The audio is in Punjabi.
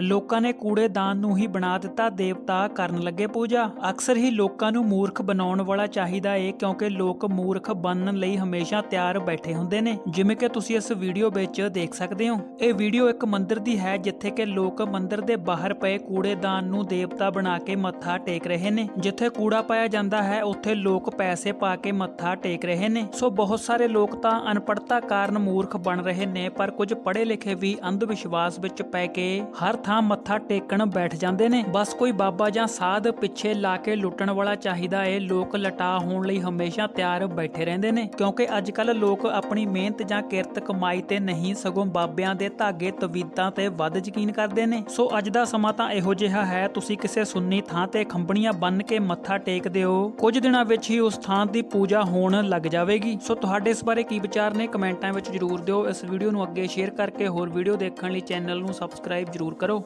ਲੋਕਾਂ ਨੇ ਕੂੜੇਦਾਨ ਨੂੰ ਹੀ ਬਣਾ ਦਿੱਤਾ, ਦੇਵਤਾ ਕਰਨ ਲੱਗੇ ਪੂਜਾ। ਅਕਸਰ ਹੀ ਲੋਕਾਂ ਨੂੰ ਮੂਰਖ ਬਣਾਉਣ ਵਾਲਾ ਚਾਹੀਦਾ ਏ, ਕਿਉਂਕਿ ਲੋਕ ਮੂਰਖ ਬਣਨ ਲਈ ਹਮੇਸ਼ਾ ਤਿਆਰ ਬੈਠੇ ਹੁੰਦੇ ਨੇ। ਜਿਵੇਂ ਕਿ ਤੁਸੀਂ ਇਸ ਵੀਡੀਓ ਵਿੱਚ ਦੇਖ ਸਕਦੇ ਹੋ। ਇਹ ਵੀਡੀਓ ਇੱਕ ਮੰਦਿਰ ਦੀ ਹੈ, ਜਿੱਥੇ ਕਿ ਲੋਕ ਮੰਦਿਰ ਦੇ ਬਾਹਰ ਪਏ ਕੂੜੇਦਾਨ ਨੂੰ ਦੇਵਤਾ ਬਣਾ ਕੇ ਮੱਥਾ ਟੇਕ ਰਹੇ ਨੇ। ਜਿੱਥੇ ਕੂੜਾ ਪਾਇਆ ਜਾਂਦਾ ਹੈ, ਉੱਥੇ ਲੋਕ ਪੈਸੇ ਪਾ ਕੇ ਮੱਥਾ ਟੇਕ ਰਹੇ ਨੇ। ਸੋ ਬਹੁਤ ਸਾਰੇ ਲੋਕ ਤਾਂ ਅਨਪੜਤਾ ਕਾਰਨ ਮੂਰਖ ਬਣ ਰਹੇ ਨੇ, ਪਰ ਕੁਝ ਪੜ੍ਹੇ ਲਿਖੇ ਵੀ ਅੰਧ ਵਿਸ਼ਵਾਸ ਵਿੱਚ ਪੈ ਕੇ ਹਰ ਥਾਂ ਮੱਥਾ ਟੇਕਣ ਬੈਠ ਜਾਂਦੇ ਨੇ। ਬਸ ਕੋਈ ਬਾਬਾ ਜਾਂ ਸਾਧ ਪਿੱਛੇ ਲਾ ਕੇ ਲੁੱਟਣ ਵਾਲਾ ਚਾਹੀਦਾ ਏ ਲੋਕ ਲਟਾ ਹੋਣ ਲਈ ਹਮੇਸ਼ਾ ਤਿਆਰ ਬੈਠੇ ਰਹਿੰਦੇ ਨੇ। ਕਿਉਂਕਿ ਅੱਜ ਕੱਲ ਲੋਕ ਆਪਣੀ ਮਿਹਨਤ ਜਾਂ ਕਿਰਤ ਕਮਾਈ ਤੇ ਨਹੀਂ, ਸਗੋਂ ਬਾਬਿਆਂ ਦੇ ਧਾਗੇ ਤਵੀਤਾਂ ਤੇ ਵੱਧ ਯਕੀਨ ਕਰਦੇ ਨੇ। ਸੋ ਅੱਜ ਦਾ ਸਮਾਂ ਤਾਂ ਇਹੋ ਜਿਹਾ ਹੈ, ਤੁਸੀਂ ਕਿਸੇ ਸੁੰਨੀ ਥਾਂ ਤੇ ਖੰਬਣੀਆਂ ਬੰਨ ਕੇ ਮੱਥਾ ਟੇਕਦੇ ਹੋ ਕੁਝ ਦਿਨਾਂ ਵਿੱਚ ਹੀ ਉਸ ਥਾਂ ਦੀ ਪੂਜਾ ਹੋਣ ਲੱਗ ਜਾਵੇਗੀ। ਸੋ ਤੁਹਾਡੇ ਇਸ ਬਾਰੇ ਕੀ ਵਿਚਾਰ ਨੇ, ਕਮੈਂਟਾਂ ਵਿੱਚ ਜਰੂਰ ਦਿਓ। ਇਸ ਵੀਡੀਓ ਨੂੰ ਅੱਗੇ ਸ਼ੇਅਰ ਕਰਕੇ ਹੋਰ ਵੀਡੀਓ ਦੇਖਣ ਲਈ ਚੈਨਲ ਨੂੰ ਸਬਸਕ੍ਰਾਈਬ ਜਰੂਰ ਕਰੋ।